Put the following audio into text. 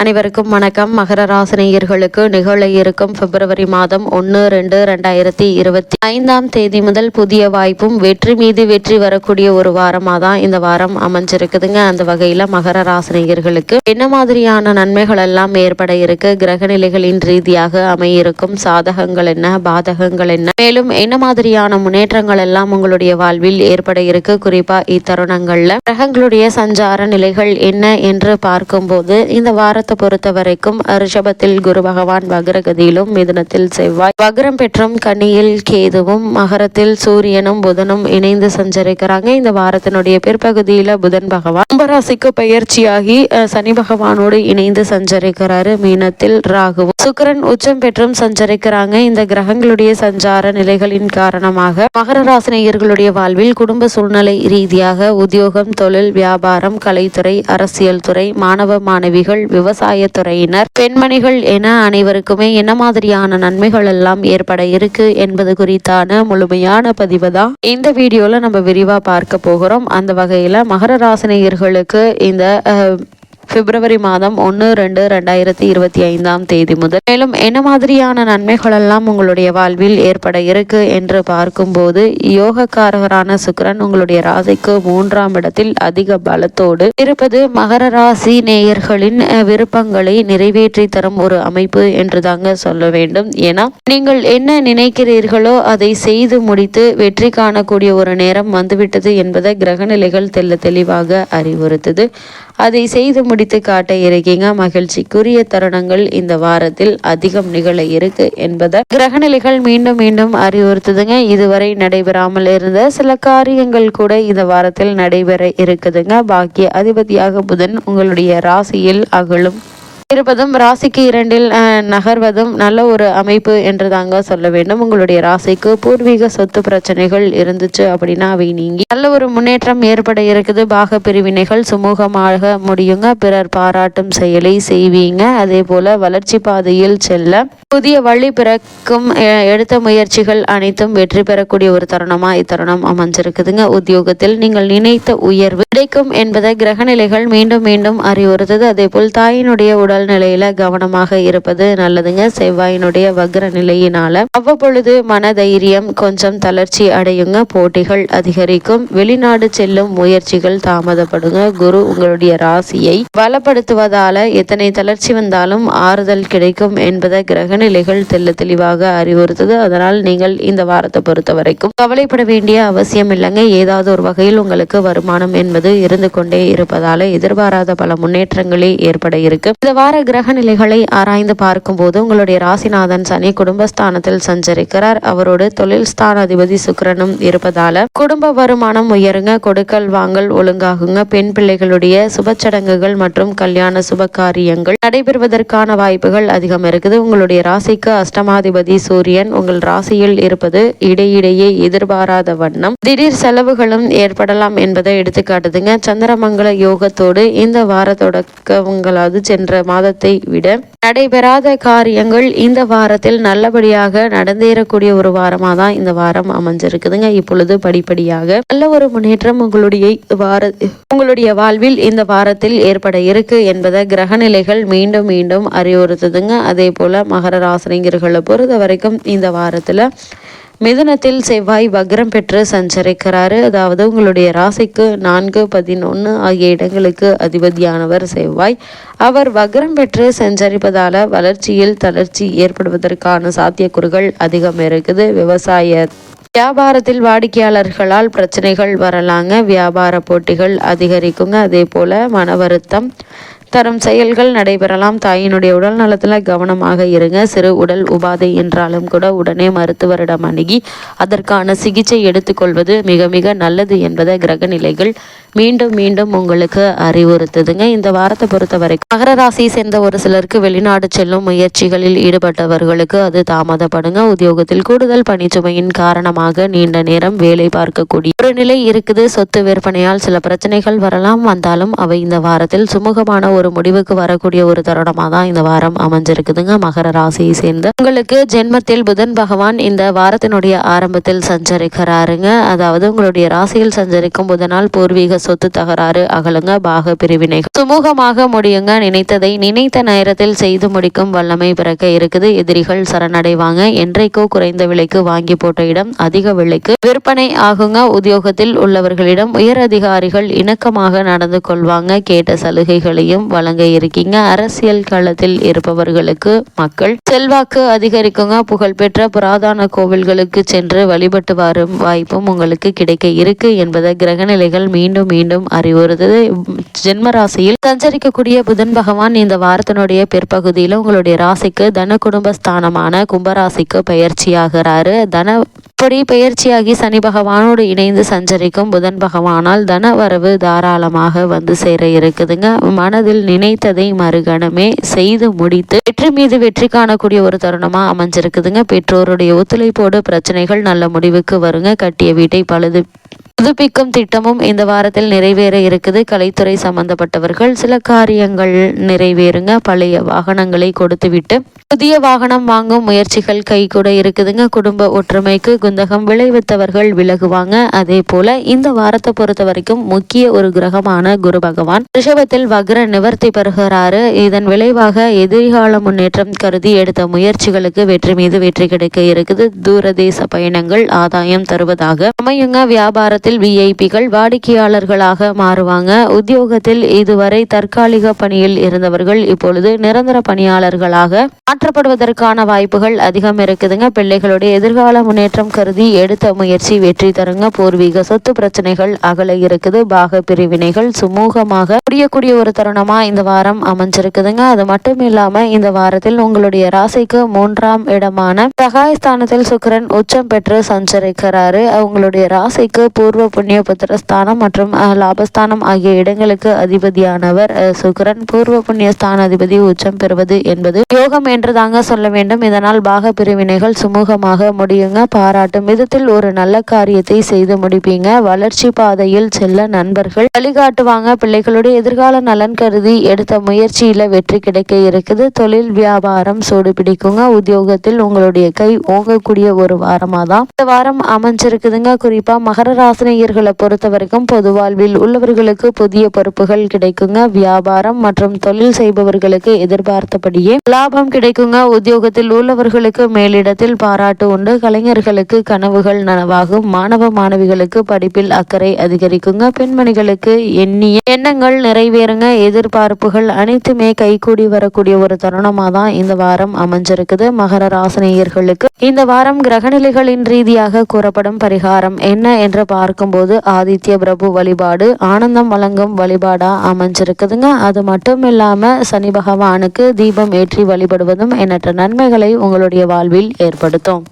அனைவருக்கும் வணக்கம். மகர ராசினியர்களுக்கு நிகழ இருக்கும் பிப்ரவரி மாதம் ஒன்று ரெண்டு ரெண்டாயிரத்தி இருபத்தி ஐந்தாம் தேதி முதல் புதிய வாய்ப்பும் வெற்றி மீது வெற்றி வரக்கூடிய ஒரு வாரமாக தான் இந்த வாரம் அமைஞ்சிருக்குதுங்க. அந்த வகையில் மகர ராசினியர்களுக்கு என்ன மாதிரியான நன்மைகள் எல்லாம் ஏற்பட இருக்கு? கிரக நிலைகளின் ரீதியாக அமையிருக்கும் சாதகங்கள் என்ன? பாதகங்கள் என்ன? மேலும் என்ன மாதிரியான முன்னேற்றங்கள் எல்லாம் உங்களுடைய வாழ்வில் ஏற்பட இருக்கு? குறிப்பா இத்தருணங்கள்ல கிரகங்களுடைய சஞ்சார நிலைகள் என்ன என்று பார்க்கும்போது இந்த வாரத்தை பொறுத்த வரைக்கும் ரிஷபத்தில் குரு பகவான் வக்ரகதியிலும் மிதுனத்தில் செவ்வாய். வக்ரம் பெற்றும் கனியில் கேதுவும் மகரத்தில் சூரியனும் புதனும் இணைந்து சஞ்சரிக்கிறாங்க. இந்த வாரத்தினுடைய பிற்பகுதியில புதன் பகவான் கும்பராசிக்கு பயிற்சியாகி சனி பகவானோடு இணைந்து சஞ்சரிக்கிறாரு. மீனத்தில் ராகுவும் சுக்கரன் உச்சம் பெற்றும் சஞ்சரிக்கிறாங்க. இந்த கிரகங்களுடைய சஞ்சார நிலைகளின் காரணமாக மகர ராசினியர்களுடைய வாழ்வில் குடும்ப சூழ்நிலை ரீதியாக உத்தியோகம் தொழில் வியாபாரம் கலைத்துறை அரசியல் துறை மாணவ மாணவிகள் விவசாய விவசாயத்துறையினர் பெண்மணிகள் என அனைவருக்குமே என்ன மாதிரியான நன்மைகள் எல்லாம் ஏற்பட இருக்கு என்பது குறித்தான முழுமையான பதிவு தான். இந்த வீடியோல நம்ம விரிவா பார்க்க போகிறோம். அந்த வகையில மகர ராசினியர்களுக்கு இந்த அஹ், பிப்ரவரி மாதம் ஒன்று ரெண்டு ரெண்டாயிரத்தி இருபத்தி ஐந்தாம் தேதி முதல். மேலும் என்ன மாதிரியான நன்மைகள் எல்லாம் உங்களுடைய வாழ்வில் ஏற்பட இருக்கு என்று பார்க்கும்போது யோகக்காரகரான சுக்கரன் உங்களுடைய ராசிக்கு மூன்றாம் இடத்தில் அதிக பலத்தோடு இருப்பது மகர ராசி நேயர்களின் விருப்பங்களை நிறைவேற்றி தரும் ஒரு அமைப்பு என்று தாங்க சொல்ல வேண்டும். ஏன்னா நீங்கள் என்ன நினைக்கிறீர்களோ அதை செய்து முடித்து வெற்றி காணக்கூடிய ஒரு நேரம் வந்துவிட்டது என்பதை கிரகநிலைகள் தெல்ல தெளிவாக அறிவுறுத்துது. அதை செய்து முடித்து காட்ட இருக்கீங்க மகிழ்ச்சிக்குரிய தருணங்கள் இந்த வாரத்தில் அதிகம் நிகழ இருக்கு என்பதை கிரகநிலைகள் மீண்டும் மீண்டும் அறிவுறுத்துதுங்க. இதுவரை நடைபெறாமல் இருந்த சில காரியங்கள் கூட இந்த வாரத்தில் நடைபெற இருக்குதுங்க. பாக்கிய அதிபதியாக புதன் உங்களுடைய ராசியில் அகலும். இருப்பதும் ராசிக்கு இரண்டில் நகர்வதும் நல்ல ஒரு அமைப்பு என்று தாங்க சொல்ல வேண்டும். உங்களுடைய ராசிக்கு பூர்வீக சொத்து பிரச்சனைகள் இருந்துச்சு அப்படின்னா அவை நீங்கி நல்ல ஒரு முன்னேற்றம் ஏற்பட இருக்குது. பாக பிரிவினைகள் சுமூகமாக முடியுங்க. பிறர் பாராட்டும் செயலை செய்வீங்க. அதே போல வளர்ச்சி பாதையில் செல்ல புதிய வழி பிறக்கும் எடுத்த முயற்சிகள் அனைத்தும் வெற்றி பெறக்கூடிய ஒரு தருணமா இத்தருணம் அமைஞ்சிருக்குதுங்க. உத்தியோகத்தில் நீங்கள் நினைத்த உயர்வு கிடைக்கும் என்பதை கிரகநிலைகள் மீண்டும் மீண்டும் அறிவுறுத்தது. அதே போல் தாயினுடைய உடல்நிலையில கவனமாக இருப்பது நல்லதுங்க. செவ்வாயினுடைய வக்ர நிலையினால அவ்வப்பொழுது மன தைரியம் கொஞ்சம் தளர்ச்சி அடையுங்க. போட்டிகள் அதிகரிக்கும். வெளிநாடு செல்லும் முயற்சிகள் தாமதப்படுங்க. குரு உங்களுடைய ராசியை பலப்படுத்துவதால எத்தனை தளர்ச்சி வந்தாலும் ஆறுதல் கிடைக்கும் என்பதை கிரக நிலைகள் தெல்ல தெளிவாக அறிவுறுத்துது. அதனால் நீங்கள் இந்த வாரத்தை பொறுத்த வரைக்கும் கவலைப்பட வேண்டிய அவசியம் இல்லைங்க. ஏதாவது ஒரு வகையில் உங்களுக்கு வருமானம் என்பது இருந்து கொண்டே இருப்பதால எதிர்பாராத பல முன்னேற்றங்களே ஏற்பட இருக்கு. இந்த வார கிரக நிலைகளை ஆராய்ந்து பார்க்கும்போது உங்களுடைய ராசிநாதன் சனி குடும்பஸ்தானத்தில் சஞ்சரிக்கிறார். அவரோடு தொழில் ஸ்தானாதிபதி சுக்கிரனும் இருப்பதால குடும்ப வருமானம் உயருங்க கொடுக்கல் வாங்கல் ஒழுங்காகுங்க. பெண் பிள்ளைகளுடைய சுப சடங்குகள் மற்றும் கல்யாண சுப காரியங்கள் நடைபெறுவதற்கான வாய்ப்புகள் அதிகம் இருக்குது. உங்களுடைய ராசிக்கு அஷ்டமாதிபதி சூரியன் உங்கள் ராசியில் இருப்பது இடையிடையே எதிர்பாராத வண்ணம். திடீர் செலவுகளும் ஏற்படலாம் என்பதை எடுத்துக்காட்டுதுங்க. சந்திரமங்கல யோகத்தோடு இந்த வார தொடக்க உங்களாவது சென்ற மாதத்தை விட நடைபெறாத காரியங்கள் இந்த வாரத்தில் நல்லபடியாக நடந்தேறக்கூடிய ஒரு வாரமாக தான் இந்த வாரம் அமைஞ்சிருக்குதுங்க. இப்பொழுது படிப்படியாக நல்ல ஒரு முன்னேற்றம் உங்களுடைய வார உங்களுடைய வாழ்வில் இந்த வாரத்தில் ஏற்பட இருக்கு என்பதை கிரகநிலைகள் மீண்டும் மீண்டும் அறிவுறுத்துதுங்க. அதே போல மகர ராசினியர்களை பொறுத்த வரைக்கும் இந்த வாரத்தில் மிதுனத்தில் செவ்வாய் வக்ரம் பெற்று சஞ்சரிக்கிறாரு. அதாவது உங்களுடைய ராசிக்கு நான்கு பதினொன்று ஆகிய இடங்களுக்கு அதிபதியானவர் செவ்வாய். அவர் வக்ரம் பெற்று சஞ்சரிப்பதால வளர்ச்சியில் தளர்ச்சி ஏற்படுவதற்கான சாத்தியக்கூறுகள் அதிகம் இருக்குது. விவசாய வியாபாரத்தில் வாடிக்கையாளர்களால் பிரச்சனைகள் வரலாங்க. வியாபார போட்டிகள் அதிகரிக்குங்க. அதே போல மன வருத்தம் தரும் செயல்கள் நடைபெறலாம். தாயினுடைய உடல் நலத்தில் கவனமாக இருங்க. சிறு உடல் உபாதை என்றாலும் கூட உடனே மருத்துவரிடம் அணுகி அதற்கான சிகிச்சை எடுத்துக்கொள்வது மிக மிக நல்லது என்பதை கிரக நிலைகள் மீண்டும் மீண்டும் உங்களுக்கு அறிவுறுத்துதுங்க. இந்த வாரத்தை பொறுத்த வரைக்கும் மகர ராசியை சேர்ந்த ஒரு சிலருக்கு வெளிநாடு செல்லும் முயற்சிகளில் ஈடுபட்டவர்களுக்கு அது தாமதப்படுங்க. உத்தியோகத்தில் கூடுதல் பணிச்சுமையின் காரணமாக நீண்ட நேரம் வேலை பார்க்கக்கூடிய ஒரு நிலை இருக்குது. சொத்து விற்பனையால் சில பிரச்சனைகள் வரலாம். வந்தாலும் அவை இந்த வாரத்தில் சுமூகமான ஒரு ஒரு முடிவுக்கு வரக்கூடிய ஒரு தருணமாக தான் இந்த வாரம் அமைஞ்சிருக்குதுங்க. மகர ராசியை சேர்ந்த உங்களுக்கு ஜென்மத்தில் புதன் பகவான் இந்த வாரத்தினுடைய ஆரம்பத்தில் சஞ்சரிக்கிறாருங்க. அதாவது உங்களுடைய ராசியில் சஞ்சரிக்கும் புதனால் பூர்வீக சொத்து தகராறு அகலுங்க பாக பிரிவினை சுமூகமாக முடியுங்க. நினைத்ததை நினைத்த நேரத்தில் செய்து முடிக்கும் வல்லமை பிறக்க இருக்குது. எதிரிகள் சரணடைவாங்க. என்றைக்கோ குறைந்த விலைக்கு வாங்கி போட்ட இடம் அதிக விலைக்கு விற்பனை ஆகுங்க. உத்தியோகத்தில் உள்ளவர்களிடம் உயர் அதிகாரிகள் இணக்கமாக நடந்து கொள்வாங்க. கேட்ட சலுகைகளையும் வழங்க இருக்கீங்க. அரசியல் களத்தில் இருப்பவர்களுக்கு மக்கள் செல்வாக்கு அதிகரிக்குங்க. புகழ்பெற்ற புராதன கோவில்களுக்கு சென்று வழிபட்டு வரும் வாய்ப்பும் உங்களுக்கு கிடைக்க இருக்கு என்பதை கிரகநிலைகள் மீண்டும் மீண்டும் அறிவுறுத்தது. ஜென்ம ராசியில் சஞ்சரிக்கக்கூடிய புதன் பகவான் இந்த வாரத்தினுடைய பிற்பகுதியில் உங்களுடைய ராசிக்கு தன குடும்ப ஸ்தானமான கும்பராசிக்கு பயிற்சியாகிறாரு. தன இப்படி பெயர்ச்சியாகி சனி பகவானோடு இணைந்து சஞ்சரிக்கும் புதன் பகவானால் தன வரவு தாராளமாக வந்து சேர இருக்குதுங்க. மனதில் நினைத்ததை மறுகணமே செய்து முடித்து வெற்றி மீது வெற்றி காணக்கூடிய ஒரு தருணமா அமைஞ்சிருக்குதுங்க. பெற்றோருடைய ஒத்துழைப்போடு பிரச்சனைகள் நல்ல முடிவுக்கு வருங்க. கட்டிய வீட்டை பழுது புதுப்பிக்கும் திட்டமும் இந்த வாரத்தில் நிறைவேற இருக்குது. கலைத்துறை சம்பந்தப்பட்டவர்கள் சில காரியங்கள் நிறைவேறுங்க. பழைய வாகனங்களை கொடுத்துவிட்டு புதிய வாகனம் வாங்கும் முயற்சிகள் கை கூட இருக்குதுங்க. குடும்ப ஒற்றுமைக்கு குந்தகம் விளைவித்தவர்கள் விலகுவாங்க. அதே போல இந்த வாரத்தை பொறுத்த வரைக்கும் முக்கிய ஒரு கிரகமான குரு பகவான் ரிஷபத்தில் வக்ர நிவர்த்தி பெறுகிறாரு. இதன் விளைவாக எதிர்கால முன்னேற்றம் கருதி எடுத்த முயற்சிகளுக்கு வெற்றி மீது வெற்றி கிடைக்க இருக்குது. தூரதேச பயணங்கள் ஆதாயம் தருவதாக அமையுங்க. வியாபாரத்தில் விஐபிகள் வாடிக்கையாளர்களாக மாறுவாங்க. உத்தியோகத்தில் இதுவரை தற்காலிக பணியில் இருந்தவர்கள் இப்பொழுது நிரந்தர பணியாளர்களாக மாற்றப்படுவதற்கான வாய்ப்புகள் அதிகம் இருக்குதுங்க. பிள்ளைகளுடைய எதிர்கால முன்னேற்றம் கருதி எடுத்த முயற்சி வெற்றி தருங்க. பூர்வீக சொத்து பிரச்சனைகள் அகல இருக்குது. பாக பிரிவினைகள் சுமூகமாக முடியக்கூடிய ஒரு தருணமா இந்த வாரம் அமைஞ்சிருக்குதுங்க. அது மட்டும் இல்லாம இந்த வாரத்தில் உங்களுடைய ராசிக்கு மூன்றாம் இடமான சகாயஸ்தானத்தில் சுக்கரன் உச்சம் பெற்று சஞ்சரிக்கிறாரு. அவங்களுடைய ராசிக்கு பூர்வ புண்ணிய புத்திரஸ்தானம் மற்றும் லாபஸ்தானம் ஆகிய இடங்களுக்கு அதிபதியானவர் சுக்கரன். பூர்வ புண்ணிய ஸ்தான அதிபதி உச்சம் பெறுவது என்பது யோகம் என்று தாங்க சொல்ல வேண்டும். இதனால் பாக பிரிவினைகள் சுமூகமாக முடியுங்க. பாராட்டும் விதத்தில் ஒரு நல்ல காரியத்தை செய்து முடிப்பீங்க. வளர்ச்சி பாதையில் செல்ல நண்பர்கள் வழிகாட்டுவாங்க. பிள்ளைகளுடைய எதிர்கால நலன் கருதி எடுத்த முயற்சியில வெற்றி கிடைக்க இருக்குது. தொழில் வியாபாரம் சூடு பிடிக்குங்க. உத்தியோகத்தில் உங்களுடைய கை ஓங்கக்கூடிய ஒரு வாரமா தான் இந்த வாரம் அமைஞ்சிருக்குதுங்க. குறிப்பா மகர ராசி நேயர்களை பொறுத்த வரைக்கும் பொது வாழ்வில் உள்ளவர்களுக்கு புதிய பொறுப்புகள் கிடைக்குங்க. வியாபாரம் மற்றும் தொழில் செய்பவர்களுக்கு எதிர்பார்த்தபடியே லாபம் கிடைக்குங்க. உத்தியோகத்தில் உள்ளவர்களுக்கு மேலிடத்தில் பாராட்டு உண்டு. கலைஞர்களுக்கு கனவுகள் நனவாகும். மாணவ மாணவிகளுக்கு படிப்பில் அக்கறை அதிகரிக்குங்க. பெண்மணிகளுக்கு எண்ணிய எண்ணங்கள் நிறைவேறுங்க. எதிர்பார்ப்புகள் அனைத்துமே கைகூடி வரக்கூடிய ஒரு தருணமா தான் இந்த வாரம் அமைஞ்சிருக்குது. மகர ராசினியர்களுக்கு இந்த வாரம் கிரகநிலைகளின் ரீதியாக கூறப்படும் பரிகாரம் என்ன என்று பார்க்க பார்க்கும்போது ஆதித்ய பிரபு வழிபாடு ஆனந்தம் வழங்கும் வழிபாடா அமைஞ்சிருக்குதுங்க. அது மட்டும் இல்லாமல் சனி பகவானுக்கு தீபம் ஏற்றி வழிபடுவதும் எண்ணற்ற நன்மைகளை உங்களுடைய வாழ்வில் ஏற்படுத்தும்.